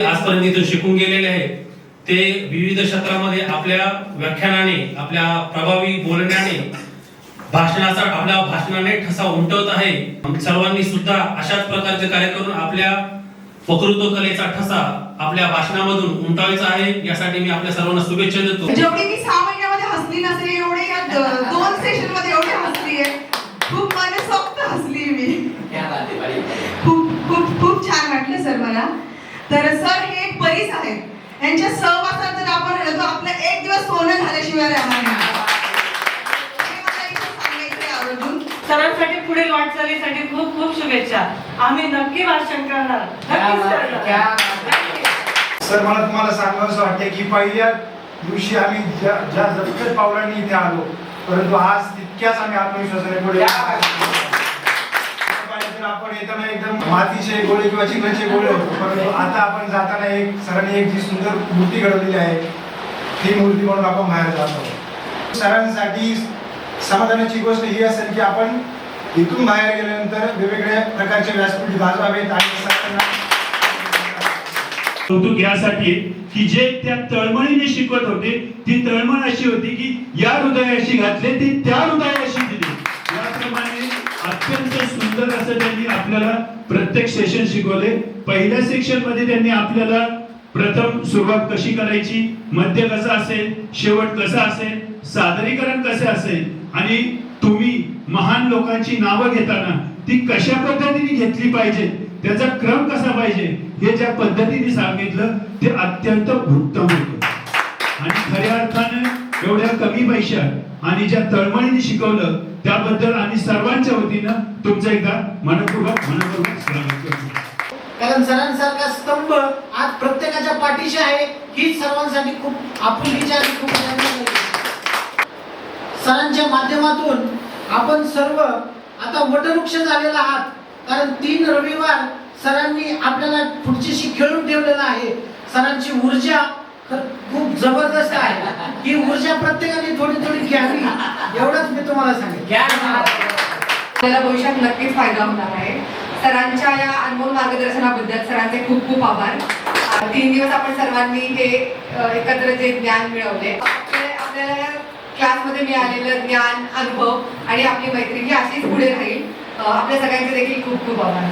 आजपर्यंत इथं शिकून गेलेले आहेत. ते विविध क्षेत्रामध्ये आपल्या व्याख्यानाने आपल्या प्रभावी बोलण्याने भाषणाचा आपल्या भाषणाने ठसा उमटवत आहे. सर्वांनी सुद्धा अशाच प्रकारचे कार्य करून आपल्या वक्तृत्व कलेचा ठसा आपल्या भाषणामधून उमटावायचा आहे. यासाठी मी आपल्या सर्वांना शुभेच्छा देतो. म्हणजे जेवढे मी सहा महिन्यामध्ये हसली नसले एवढे या द- दोन सेशनमध्ये एवढे हसली आहे खूप मनसोक्त हसली मी खूप खूप खूप छान वाटलं सर मला तर सर हे एक परीस आहेत यांच्या सहवासात जर आपण राहिलो, आपलं एक दिवस सोनं झाल्याशिवाय राहणार नाही. सरांसाठी पुढील वाटचालीसाठी खूप खूप शुभेच्छा. आम्ही नक्की भाषण करणार. सर मला तुम्हाला सांगावंसं वाटते की पहिल्या दिवशी आम्ही ज्या ज्या दत्तक पावलांनी इथे आलो परंतु आज तितक्याच आम्ही आत्मविश्वासाने पुढे आपण येताना एकदम मातीचे गोळे किंवा चिखलाचे गोळे होतो परंतु आता आपण जाताना एक सरांनी एक जी सुंदर मूर्ती घडवलेली आहे ती मूर्ती म्हणून आपण बाहेर जातो. सरांसाठी समाधानाची गोष्ट ही असेल की आपण इथून बाहेर गेल्यानंतर वेगवेगळ्या प्रकारचे व्यासपीठ गाजवावेत आणि कौतुक यासाठी की जे त्या तळमळीने शिकवत होते ती तळमळ अशी होती की या हृदयाशी घातले ती त्या हृदयाशी असं त्यांनी आपल्याला प्रत्येक सेशन शिकवले. पहिल्या सेक्शनमध्ये त्यांनी आपल्याला प्रथम सुरुवात कशी करायची मध्य कसा असेल शेवट कसा असेल सादरीकरण कसे असेल आणि तुम्ही महान लोकांची नावं घेताना ती कशा पद्धतीने घेतली पाहिजे त्याचा क्रम कसा पाहिजे हे ज्या पद्धतीने सांगितलं ते अत्यंत उत्तम होतं. कमी आणि ज्या तळमळीने शिकवलं त्याबद्दल आणि सर्वांच्या वतीनं तुमचं एकदा मनपूर्वक मनपूर्वक स्वागत करतो. कारण सरांसारखा स्तंभ आज प्रत्येकाच्या पाठीशी आहे. ही सर्वांसाठी खूप आपुलकीची आणि खूप सरांच्या माध्यमातून आपण सर्व आता वटवृक्ष झालेला आहात. कारण तीन रविवार सरांनी आपल्याला पुढच्याशी खेळून ठेवलेला आहे. सरांची ऊर्जा तर खूप जबरदस्त आहे. ही ऊर्जा प्रत्येकाने थोडी थोडी घ्यावी एवढंच मी तुम्हाला सांगेन. आपल्याला भविष्यात नक्कीच फायदा होणार आहे. सरांच्या या अनमोल मार्गदर्शनाबद्दल सरांचे खूप खूप आभार. तीन दिवस आपण सर्वांनी हे एकत्र जे ज्ञान मिळवले आपल्या- आपल्याला क्लासमध्ये मिळालेलं ज्ञान अनुभव आणि आपली मैत्री ही अशीच पुढे राहील. आपल्या सगळ्यांचे देखील खूप खूप आभार.